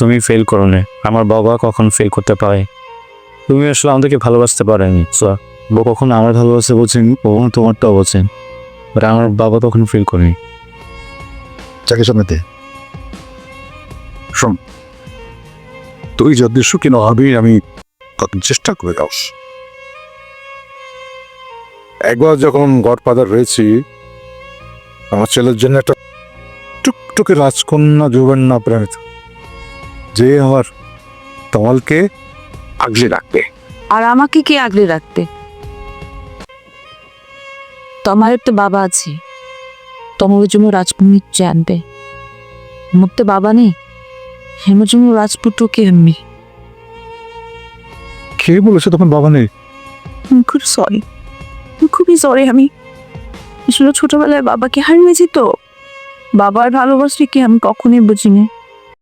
তুমি ফেল করো আমার বাবা কখন ফেল করতে পারে? তুমি আসলে আমাদেরকে ভালোবাসতে পারেনি সো ও কখনো আমার ভালোবাসে বলছেন, কখনো তোমারটাও বলছেন। বাট আমার বাবা তখন ফেল করেনি। চাকে সামনে দে। শোন, তুই যদি সুখী না হবি আমি চেষ্টা করে যাস একবার যখন গডফাদার রয়েছি আমার ছেলের জন্য একটা টুকটুকে রাজকন্যা যুবেন না প্রেমিত যে আমার তমালকে আগলে রাখবে। আর আমাকে কে আগলে রাখতে তোমার তো বাবা আছে। তোমার জন্য রাজকুমির জানবে মোর তো বাবা নেই। হেমর জন্য রাজপুত্র কে এমনি কে বলেছে তখন বাবা নেই? খুব সরি খুবই সরি আমি। আসলে ছোটবেলায় বাবাকে হারিয়েছি তো। বাবার ভালোবাসি কি আমি কখনোই বুঝিনি।